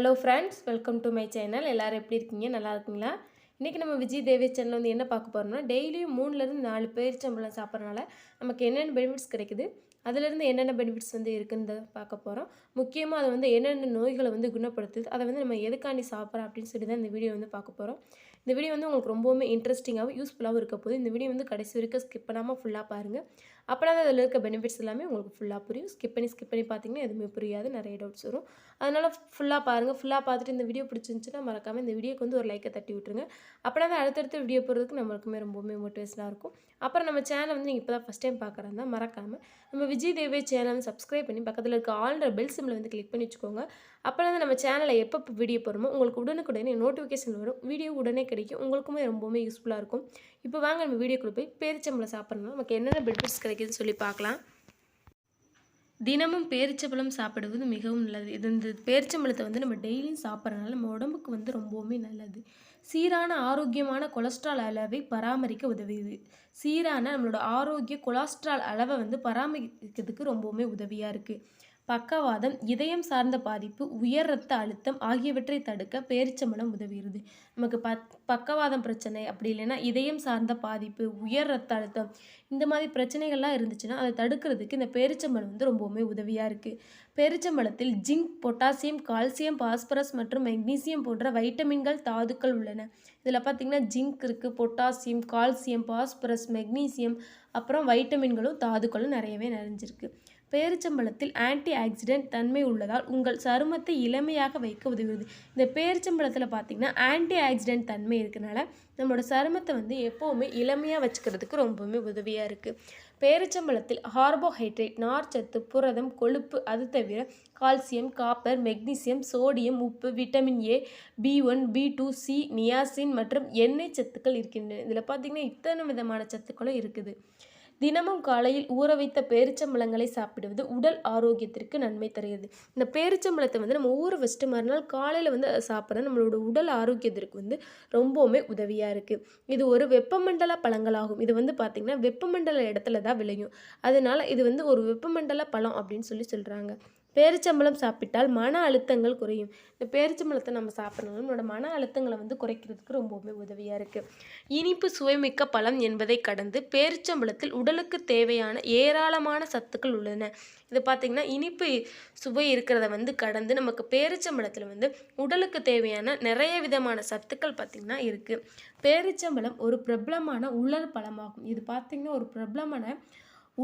Hello friends welcome to my channel எல்லோரும் எப்படி இருக்கீங்க? நல்லா இருக்கீங்களா? இன்றைக்கி நம்ம விஜய் தேவி சேனல் வந்து என்ன பார்க்க போகிறோம்னா டெய்லியும் மூணுலேருந்து நாலு பேரிச்சம்பழம் சாப்பிட்றனால நமக்கு என்னென்ன பெனிஃபிட்ஸ் கிடைக்குது? அதுலேருந்து என்னென்ன பெனிஃபிட்ஸ் வந்து இருக்குன்னு பார்க்க போகிறோம் முக்கியமாக அதை வந்து என்னென்ன நோய்களை வந்து குணப்படுத்துது அதை வந்து நம்ம எதுக்காண்டி சாப்பிட்றோம் அப்படின்னு சொல்லி தான் இந்த வீடியோ வந்து பார்க்க போகிறோம் இந்த வீடியோ வந்து உங்களுக்கு ரொம்பவுமே இன்ட்ரெஸ்டிங்காகவும் யூஸ்ஃபுல்லாகவும் இருக்க போது இந்த வீடியோ வந்து கடைசி வரைக்கும் ஸ்கிப் பண்ணாமல் ஃபுல்லாக பாருங்கள் அப்போனா தான் அதில் இருக்க பெனிஃபிட்ஸ் எல்லாமே உங்களுக்கு ஃபுல்லாக புரியும். ஸ்கிப் பண்ணி ஸ்கிப் பண்ணி பார்த்தீங்கன்னா எதுவுமே புரியாது. நிறைய டவுட்ஸ் வரும். அதனால் ஃபுல்லாக பாருங்கள் ஃபுல்லாக பார்த்துட்டு இந்த வீடியோ பிடிச்சிருந்துச்சுன்னா மறக்காமல் இந்த வீடியோக்கு வந்து ஒரு லைக்கை தட்டி விட்டுருங்க. அப்போனா தான் அடுத்தடுத்த வீடியோ போடுறதுக்கு நம்மளுக்குமே ரொம்பவுமே மோட்டிவேஷனாக இருக்கும். அப்புறம் நம்ம சேனல் வந்து நீங்கள் இப்போ தான் ஃபஸ்ட் டைம் பார்க்குறதா மறக்காமல் நம்ம விஜய் தேவே சேனல் சப்ஸ்கிரைப் பண்ணி பக்கத்தில் இருக்க ஆல்ற பெல் சிம்மில் வந்து கிளிக் பண்ணி வச்சுக்கோங்க. அப்புறம் வந்து நம்ம சேனலில் எப்போ வீடியோ போகிறோமோ உங்களுக்கு உடனுக்குடனே நோட்டிஃபிகேஷன் வரும். வீடியோ உடனே கிடைக்கும். உங்களுக்குமே ரொம்பவுமே யூஸ்ஃபுல்லாக இருக்கும். இப்போ வாங்க நம்ம வீடியோக்குள்ளே போய் பேரிச்சம்பளம் சாப்பிட்றோம் நமக்கு என்னென்ன பெனிஃபிட்ஸ் கிடைக்குதுன்னு சொல்லி பார்க்கலாம். தினமும் பேரிச்சம்பழம் சாப்பிடுவது மிகவும் நல்லது. இது இந்த பேரிச்சம்பழத்தை வந்து நம்ம டெய்லியும் சாப்பிட்றதுனால நம்ம உடம்புக்கு வந்து ரொம்பவுமே நல்லது. சீரான ஆரோக்கியமான கொலஸ்ட்ரால் அளவை பராமரிக்க உதவுது. சீரான நம்மளோட ஆரோக்கிய கொலஸ்ட்ரால் அளவை வந்து பராமரிக்கிறதுக்கு ரொம்பவுமே உதவியாக இருக்குது பக்கவாதம் இதயம் சார்ந்த பாதிப்பு உயர் ரத்த அழுத்தம் ஆகியவற்றை தடுக்க பேரிச்சம்பழம் உதவுகிறது. நமக்கு பக் பக்கவாதம் பிரச்சனை அப்படி இல்லைன்னா இதயம் சார்ந்த பாதிப்பு உயர் ரத்த அழுத்தம் இந்த மாதிரி பிரச்சனைகள்லாம் இருந்துச்சுன்னா அதை தடுக்கிறதுக்கு இந்த பேரிச்சம்பழம் வந்து ரொம்பவுமே உதவியாக இருக்குது பேரிச்சம்பழத்தில் ஜிங்க் பொட்டாசியம் கால்சியம் பாஸ்பரஸ் மற்றும் மெக்னீசியம் போன்ற வைட்டமின்கள் தாதுக்கள் உள்ளன. இதில் பார்த்திங்கன்னா ஜிங்க் இருக்குது பொட்டாசியம் கால்சியம் பாஸ்பரஸ் மெக்னீசியம் அப்புறம் வைட்டமின்களும் தாதுக்களும் நிறையவே நிறைஞ்சிருக்கு. பேரிச்சம்பழத்தில் ஆன்டி ஆக்சிடென்ட் தன்மை உள்ளதால் உங்கள் சருமத்தை இளமையாக வைக்க உதவுகிறது. இந்த பேரிச்சம்பழத்தில் பார்த்திங்கன்னா ஆன்டி ஆக்சிடென்ட் தன்மை இருக்கனால நம்மளோட சருமத்தை வந்து எப்போவுமே இளமையாக வச்சுக்கிறதுக்கு ரொம்பவுமே உதவியாக இருக்குது பேரிச்சம்பழத்தில் கார்போஹைட்ரேட் நார்ச்சத்து புரதம் கொழுப்பு அது தவிர கால்சியம் காப்பர் மெக்னீசியம் சோடியம் உப்பு vitamin A B one B two C niacin மற்றும் எண்ணெய் சத்துக்கள் இருக்கின்றன. இதில் பார்த்திங்கன்னா இத்தனை விதமான சத்துக்களும் இருக்குது. தினமும் காலையில் ஊற வைத்த பேரிச்சம்பழங்களை சாப்பிடுவது உடல் ஆரோக்கியத்திற்கு நன்மை தருகிறது. இந்த பேரிச்சம்பழத்தை வந்து நம்ம ஊற வச்சுட்டு மறுநாள் காலையில் வந்து அதை சாப்பிட்றது நம்மளோட உடல் ஆரோக்கியத்திற்கு வந்து ரொம்பவுமே உதவியாக இருக்குது இது ஒரு வெப்பமண்டல பழங்களாகும். இது வந்து பார்த்திங்கன்னா வெப்பமண்டல இடத்துல தான் விளையும். அதனால் இது வந்து ஒரு வெப்பமண்டல பழம் அப்படின்னு சொல்லி சொல்கிறாங்க பேரிச்சம்பழம் சாப்பிட்டால் மன அழுத்தங்கள் குறையும். இந்த பேரிச்சம்பழத்தை நம்ம சாப்பிட்றதுனால நம்மளோட மன அழுத்தங்களை வந்து குறைக்கிறதுக்கு ரொம்பவுமே உதவியாக இருக்குது இனிப்பு சுவைமிக்க பழம் என்பதை கடந்து பேரிச்சம்பழத்தில் உடலுக்கு தேவையான ஏராளமான சத்துக்கள் உள்ளன. இது பார்த்திங்கன்னா இனிப்பு சுவை இருக்கிறத வந்து கடந்து நமக்கு பேரிச்சம்பழத்தில் வந்து உடலுக்கு தேவையான நிறைய விதமான சத்துக்கள் பார்த்திங்கன்னா இருக்குது பேரிச்சம்பழம் ஒரு பிரபலமான உலர் பழமாகும். இது பார்த்திங்கன்னா ஒரு பிரபலமான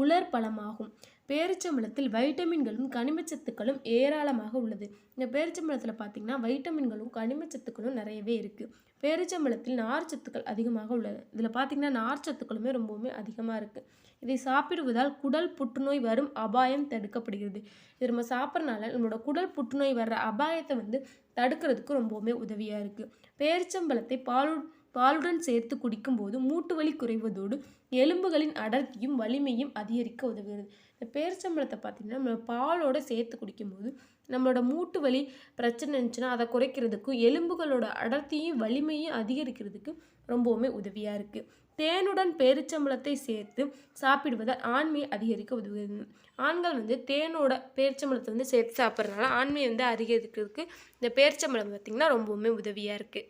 உலர் பழமாகும். பேரிச்சம்பழத்தில் வைட்டமின்களும் கனிமச்சத்துக்களும் ஏராளமாக உள்ளது. இந்த பேரிச்சம்பழத்தில் பார்த்திங்கன்னா வைட்டமின்களும் கனிமச்சத்துக்களும் நிறையவே இருக்குது பேரிச்சம்பழத்தில் நார்ச்சத்துக்கள் அதிகமாக உள்ளது இதில் பார்த்திங்கன்னா நார்ச்சத்துக்களுமே ரொம்பவுமே அதிகமாக இருக்குது இதை சாப்பிடுவதால் குடல் புற்றுநோய் வரும் அபாயம் தடுக்கப்படுகிறது. இது நம்ம சாப்பிட்றனால நம்மளோட குடல் புற்றுநோய் வர்ற அபாயத்தை வந்து தடுக்கிறதுக்கு ரொம்பவுமே உதவியாக இருக்குது பேரிச்சம்பழத்தை பாலு பாலுடன் சேர்த்து குடிக்கும்போது மூட்டு வலி குறைவதோடு எலும்புகளின் அடர்த்தியும் வலிமையும் அதிகரிக்க உதவுகிறது. இந்த பேரிச்சம்பழத்தை பார்த்திங்கன்னா நம்ம பாலோடு சேர்த்து குடிக்கும்போது நம்மளோட மூட்டு வலி பிரச்சனை இருந்துச்சுன்னா அதை குறைக்கிறதுக்கும் எலும்புகளோட அடர்த்தியும் வலிமையும் அதிகரிக்கிறதுக்கு ரொம்பவுமே உதவியாக இருக்குது தேனுடன் பேரிச்சம்பழத்தை சேர்த்து சாப்பிடுவதால் ஆண்மையை அதிகரிக்க உதவுகிறது. ஆண்கள் வந்து தேனோட பேரிச்சம்பழத்தை வந்து சேர்த்து சாப்பிட்றதுனால ஆண்மையை வந்து அதிகரிக்கிறதுக்கு இந்த பேரிச்சம்பழம் பார்த்திங்கன்னா ரொம்பவுமே உதவியாக இருக்குது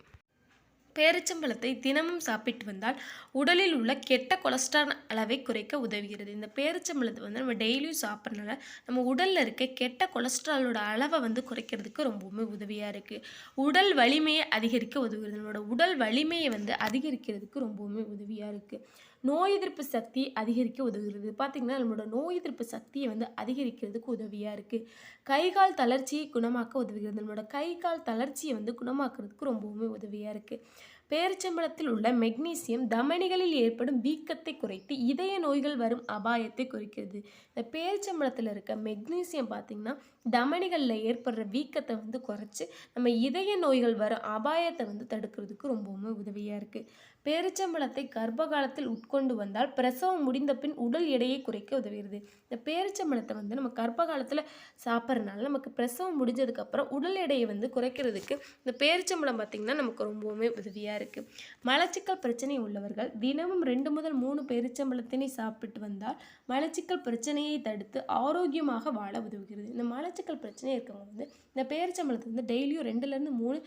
பேரிச்சம்பழத்தை தினமும் சாப்பிட்டு வந்தால் உடலில் உள்ள கெட்ட கொலஸ்ட்ரால் அளவை குறைக்க உதவுகிறது. இந்த பேரிச்சம்பழத்தை வந்து நம்ம டெய்லியும் சாப்பிட்றனால நம்ம உடலில் இருக்க கெட்ட கொலஸ்ட்ராலோட அளவை வந்து குறைக்கிறதுக்கு ரொம்பவுமே உதவியாக இருக்குது உடல் வலிமையை அதிகரிக்க உதவுகிறது. நம்மளோட உடல் வலிமையை வந்து அதிகரிக்கிறதுக்கு ரொம்பவுமே உதவியாக இருக்குது நோய் எதிர்ப்பு சக்தி அதிகரிக்க உதவுகிறது. பார்த்திங்கன்னா நம்மளோட நோய் எதிர்ப்பு சக்தியை வந்து அதிகரிக்கிறதுக்கு உதவியாக இருக்குது கை கால் தளர்ச்சியை குணமாக்க உதவுகிறது. நம்மளோட கை கால் தளர்ச்சியை வந்து குணமாக்குறதுக்கு ரொம்பவுமே உதவியாக இருக்குது பேரிச்சம்பழத்தில் உள்ள மெக்னீசியம் தமனிகளில் ஏற்படும் வீக்கத்தை குறைத்து இதய நோய்கள் வரும் அபாயத்தை குறைக்கிறது. இந்த பேரிச்சம்பழத்தில் இருக்க மெக்னீசியம் பார்த்திங்கன்னா தமனிகளில் ஏற்படுற வீக்கத்தை வந்து குறைச்சி நம்ம இதய நோய்கள் வர அபாயத்தை வந்து தடுக்கிறதுக்கு ரொம்பவுமே உதவியாக இருக்குது பேரிச்சம்பழத்தை கர்ப்ப காலத்தில் உட்கொண்டு வந்தால் பிரசவம் முடிந்த பின் உடல் எடையை குறைக்க உதவுகிறது இந்த பேரிச்சம்பழத்தை வந்து நம்ம கர்ப்ப காலத்தில் சாப்பிட்றதுனால நமக்கு பிரசவம் முடிஞ்சதுக்கப்புறம் உடல் எடையை வந்து குறைக்கிறதுக்கு இந்த பேரிச்சம்பழம் பார்த்திங்கன்னா நமக்கு ரொம்பவுமே உதவியாக இருக்குது மலச்சிக்கல் பிரச்சனை உள்ளவர்கள் தினமும் ரெண்டு முதல் மூணு பெருச்சம்பளத்தினை சாப்பிட்டு வந்தால் மலச்சிக்கல் பிரச்சனையை தடுத்து ஆரோக்கியமாக வாழ உதவுகிறது. இந்த மலச்சிக்கல் பிரச்சனை இருக்கவங்க வந்து இந்த பேரிச்சம்பளத்தை வந்து டெய்லியும் ரெண்டுலேருந்து மூணு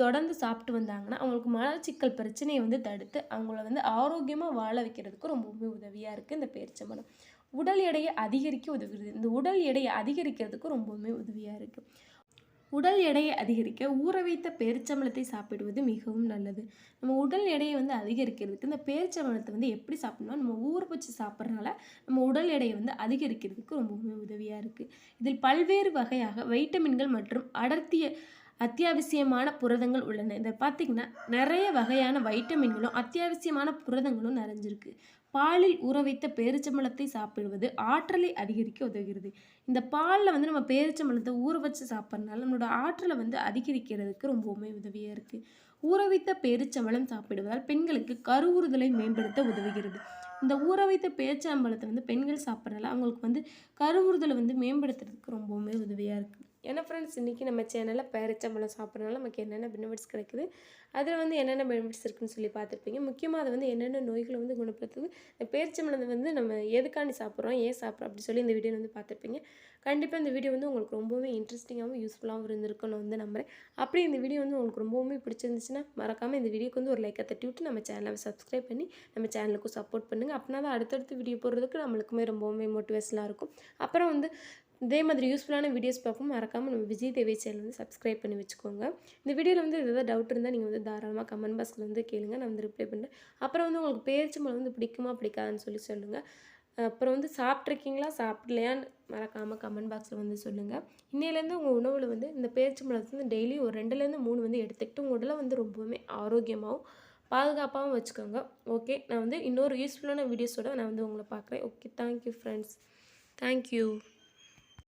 தொடர்ந்து சாப்பிட்டு வந்தாங்கன்னா அவங்களுக்கு மலச்சிக்கல் பிரச்சனையை வந்து தடுத்து அவங்கள வந்து ஆரோக்கியமாக வாழ வைக்கிறதுக்கு ரொம்பவுமே உதவியாக இருக்குது இந்த பேரிச்சம்பழம். உடல் எடையை அதிகரிக்க உதவுகிறது. இந்த உடல் எடையை அதிகரிக்கிறதுக்கு ரொம்பவுமே உதவியாக இருக்குது உடல் எடையை அதிகரிக்க ஊற வைத்த பேரிச்சம்பழத்தை சாப்பிடுவது மிகவும் நல்லது. நம்ம உடல் எடையை வந்து அதிகரிக்கிறதுக்கு இந்த பேரிச்சம்பழத்தை வந்து எப்படி சாப்பிடணும் நம்ம ஊற வச்சு சாப்பிட்றனால நம்ம உடல் எடையை வந்து அதிகரிக்கிறதுக்கு ரொம்பவுமே உதவியாக இருக்குது இதில் பல்வேறு வகையாக வைட்டமின்கள் மற்றும் அடர்த்திய அத்தியாவசியமான புரதங்கள் உள்ளன. இதை பார்த்திங்கன்னா நிறைய வகையான வைட்டமின்களும் அத்தியாவசியமான புரதங்களும் நிறைஞ்சிருக்கு. பாலில் ஊற வைத்த பேரிச்சம்பழத்தை சாப்பிடுவது ஆற்றலை அதிகரிக்க உதவுகிறது. இந்த பாலில் வந்து நம்ம பேரிச்சம்பழத்தை ஊற வச்சு சாப்பிட்றதுனால நம்மளோட ஆற்றலை வந்து அதிகரிக்கிறதுக்கு ரொம்பவுமே உதவியாக இருக்குது ஊற வைத்த பேரிச்சம்பழம் சாப்பிடுவதால் பெண்களுக்கு கருவுறுதலை மேம்படுத்த உதவுகிறது. இந்த ஊற வைத்த பேரிச்சம்பழத்தை வந்து பெண்கள் சாப்பிட்றதால அவங்களுக்கு வந்து கருவுறுதலை வந்து மேம்படுத்துறதுக்கு ரொம்பவுமே உதவியாக இருக்குது ஏன்னா ஃப்ரெண்ட்ஸ் இன்றைக்கி நம்ம சேனலில் பேரிச்சம்பழம் சாப்பிட்றதுனால நமக்கு என்னென்ன பெனிஃபிட்ஸ் கிடைக்குது? அதில் வந்து என்னென்ன பெனிஃபிட்ஸ் இருக்குன்னு சொல்லி பார்த்துருப்பீங்க. முக்கியமாக அது வந்து என்னென்ன நோய்களை வந்து குணப்படுத்துது? இந்த பேரிச்சம்பழத்தை வந்து நம்ம எதுக்காண்டி சாப்பிட்றோம்? ஏன் சாப்பிட்றோம்? அப்படி சொல்லி இந்த வீடியோ வந்து பார்த்துருப்பீங்க. கண்டிப்பாக இந்த வீடியோ வந்து உங்களுக்கு ரொம்பவே இன்ட்ரெஸ்டிங்காகவும் யூஸ்ஃபுல்லாகவும் இருந்திருக்குன்னு வந்து நம்புறேன். அப்படி இந்த வீடியோ வந்து உங்களுக்கு ரொம்பவுமே பிடிச்சிருந்துச்சுன்னா மறக்காமல் இந்த வீடியோக்கு வந்து ஒரு லைக்கை தட்டி விட்டு நம்ம சேனலை சப்ஸ்கிரைப் பண்ணி நம்ம சேனலுக்கும் சப்போர்ட் பண்ணுங்கள் அப்படின்னா தான் அடுத்தடுத்து வீடியோ போடுறதுக்கு நம்மளுக்குமே ரொம்பவுமே மோட்டிவேஷனாக இருக்கும். அப்புறம் வந்து இதே மாதிரி யூஸ்ஃபுல்லான வீடியோஸ் பார்க்கும் மறக்காமல் நம்ம விஜய் தேவி சேனல் வந்து சப்ஸ்கிரைப் பண்ணி வச்சுக்கோங்க. இந்த வீடியோவில் வந்து எதாவது டவுட் இருந்தால் நீங்கள் வந்து தாராளமாக கமெண்ட் பாக்ஸில் வந்து கேளுங்க. நான் வந்து ரிப்ளை பண்ணுறேன் அப்புறம் வந்து உங்களுக்கு பேரிச்சம்பழம் வந்து பிடிக்குமா பிடிக்காதுன்னு சொல்லி சொல்லுங்கள் அப்புறம் வந்து சாப்பிட்ருக்கீங்களா சாப்பிட்லையான்னு மறக்காமல் கமெண்ட் பாக்ஸில் வந்து சொல்லுங்கள் இன்னையிலேருந்து உங்கள் உணவில் வந்து இந்த பேரிச்சம்பழத்தை வந்து டெய்லி ஒரு ரெண்டுலேருந்து மூணு வந்து எடுத்துக்கிட்டு உங்கள் உடலை வந்து ரொம்பவுமே ஆரோக்கியமாகவும் பாதுகாப்பாகவும் வச்சுக்கோங்க. ஓகே நான் வந்து இன்னொரு யூஸ்ஃபுல்லான வீடியோஸோட நான் வந்து உங்களை பார்க்குறேன். Okay thank you friends thank you